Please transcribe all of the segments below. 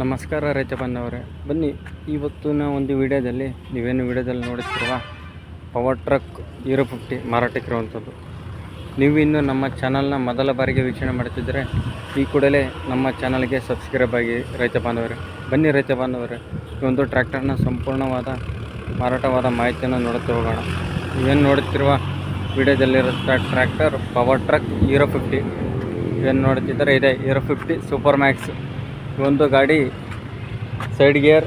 ನಮಸ್ಕಾರ ರೈತ ಬಂದವರೇ ಬನ್ನಿ, ಇವತ್ತಿನ ಒಂದು ವಿಡಿಯೋದಲ್ಲಿ, ನೀವೇನು ವಿಡಿಯೋದಲ್ಲಿ ನೋಡುತ್ತಿರುವ ಪವರ್ ಟ್ರಕ್ ಹೀರೋ ಫಿಫ್ಟಿ ಮಾರಾಟಕ್ಕಿರುವಂಥದ್ದು ನೀವು ಇನ್ನು ನಮ್ಮ ಚಾನಲ್ನ ಮೊದಲ ಬಾರಿಗೆ ವೀಕ್ಷಣೆ ಮಾಡ್ತಿದ್ದರೆ ಈ ಕೂಡಲೇ ನಮ್ಮ ಚಾನಲ್ಗೆ ಸಬ್ಸ್ಕ್ರೈಬ್ ಆಗಿ ರೈತ ಬಾಂಧವರೇ. ಬನ್ನಿ ರೈತ ಬಾಂಧವರೇ, ಈ ಒಂದು ಟ್ರ್ಯಾಕ್ಟರ್ನ ಸಂಪೂರ್ಣವಾದ ಮಾರಾಟವಾದ ಮಾಹಿತಿಯನ್ನು ನೋಡುತ್ತಾ ಹೋಗೋಣ. ಇವೇನು ನೋಡುತ್ತಿರುವ ವಿಡಿಯೋದಲ್ಲಿರೋ tractor power truck hero fifty ಏನು ನೋಡುತ್ತಿದ್ದರೆ, ಇದೆ ಹೀರೋ ಫಿಫ್ಟಿ ಸೂಪರ್ ಮ್ಯಾಕ್ಸ್ ಒಂದು ಗಾಡಿ ಸೈಡ್ ಗೇರ್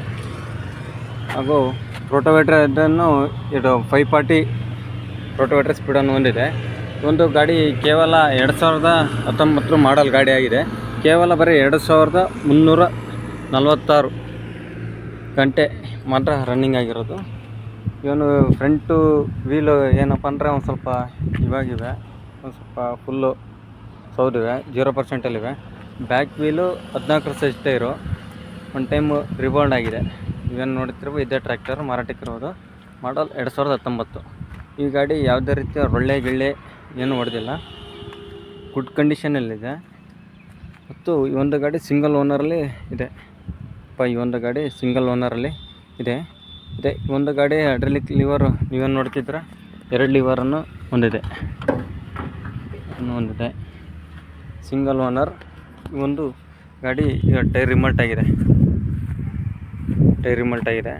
ಹಾಗೂ ರೋಟೋವೇಟ್ರ್ ಇದನ್ನು ಇದು ಫೈವ್ ಫಾರ್ಟಿ ರೋಟೋವೇಟ್ರ್ ಸ್ಪೀಡನ್ನು ಹೊಂದಿದೆ. ಒಂದು ಗಾಡಿ ಕೇವಲ ಎರಡು ಸಾವಿರದ ಹತ್ತೊಂಬತ್ತರ ಮಾಡಲ್ ಗಾಡಿ ಆಗಿದೆ. ಕೇವಲ ಬರೀ ಎರಡು ಸಾವಿರದ ಮುನ್ನೂರ ನಲವತ್ತಾರು ಗಂಟೆ ಮಾತ್ರ ರನ್ನಿಂಗ್ ಆಗಿರೋದು. ಇವನು ಫ್ರಂಟು ವೀಲು ಏನಪ್ಪ ಅಂದರೆ ಒಂದು ಸ್ವಲ್ಪ ಇವಾಗಿವೆ, ಒಂದು ಸ್ವಲ್ಪ ಫುಲ್ಲು ಸೌದಿವೆ ಜೀರೋ ಪರ್ಸೆಂಟಲ್ಲಿವೆ ಬ್ಯಾಕ್ ವೀಲು ಹದಿನಾಲ್ಕರ ಸೈಜ್ ಟೈರು ಒಂದು ಟೈಮು ರಿಬೌಂಡ್ ಆಗಿದೆ. ಇವೇನು ನೋಡ್ತಿರುವ ಇದೇ ಟ್ರ್ಯಾಕ್ಟರ್ ಮಾರಾಟಕ್ಕಿರೋದು ಮಾಡಲ್ ಎರಡು ಸಾವಿರದ ಹತ್ತೊಂಬತ್ತು. ಈ ಗಾಡಿ ಯಾವುದೇ ರೀತಿಯ ರೊಳ್ಳೆ ಗಿಳ್ಳೆ ಏನು ಹೊಡೆದಿಲ್ಲ. ಗುಡ್ ಕಂಡೀಷನಲ್ಲಿದೆ ಮತ್ತು ಈ ಒಂದು ಗಾಡಿ ಸಿಂಗಲ್ ಓನರಲ್ಲಿ ಇದೆ. ಅಪ್ಪ, ಈ ಒಂದು ಗಾಡಿ ಸಿಂಗಲ್ ಓನರಲ್ಲಿ ಇದೆ. ಇದೆ. ಈ ಒಂದು ಗಾಡಿ ಹೈಡ್ರಾಲಿಕ್ ಲಿವರ್ ನೀವೇನು ನೋಡ್ತಿದ್ರೆ ಎರಡು ಲಿವರನ್ನು ಹೊಂದಿದೆ. ಹೊಂದಿದೆ. ಸಿಂಗಲ್ ಓನರ್ ಒಂದು ಗಾಡಿ ಈಗ ಟೈರ್ ರಿಮಲ್ಟ್ ಆಗಿದೆ. ಟೈರ್ ರಿಮಲ್ಟ್ ಆಗಿದೆ.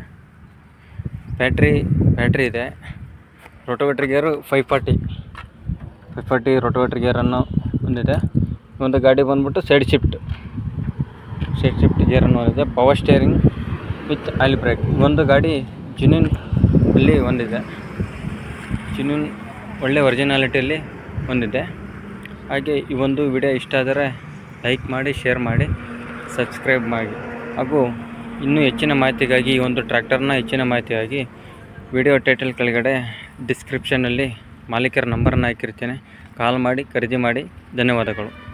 ಬ್ಯಾಟ್ರಿ ಬ್ಯಾಟ್ರಿ ಇದೆ. Rotavator gear five forty. Five forty rotavator ಗೇರನ್ನು ಹೊಂದಿದೆ ಒಂದು ಗಾಡಿ ಬಂದ್ಬಿಟ್ಟು ಸೈಡ್ ಶಿಫ್ಟ್. ಸೈಡ್ ಶಿಫ್ಟ್ ಗೇರನ್ನು ಹೊಂದಿದೆ power steering with oil brake. ಒಂದು ಗಾಡಿ ಜುನಿನ್ ಅಲ್ಲಿ ಹೊಂದಿದೆ ಜುನಿನ್ ಒಳ್ಳೆ ಒರಿಜಿನಾಲಿಟಿಯಲ್ಲಿ ಹೊಂದಿದೆ ಹಾಗೆ ಈ ಒಂದು ವಿಡಿಯೋ ಇಷ್ಟ ಆದರೆ ಲೈಕ್ ಮಾಡಿ, ಶೇರ್ ಮಾಡಿ, ಸಬ್ಸ್ಕ್ರೈಬ್ ಮಾಡಿ. ಹಾಗೂ ಇನ್ನೂ ಹೆಚ್ಚಿನ ಮಾಹಿತಿಗಾಗಿ ಈ ಒಂದು ಟ್ರ್ಯಾಕ್ಟರ್ನ ಹೆಚ್ಚಿನ ಮಾಹಿತಿಗಾಗಿ ವಿಡಿಯೋ ಟೈಟಲ್ ಕೆಳಗಡೆ ಡಿಸ್ಕ್ರಿಪ್ಷನ್ನಲ್ಲಿ ಮಾಲೀಕರ ನಂಬರನ್ನು ಹಾಕಿರ್ತೇನೆ. ಕಾಲ್ ಮಾಡಿ, ಖರೀದಿ ಮಾಡಿ. ಧನ್ಯವಾದಗಳು.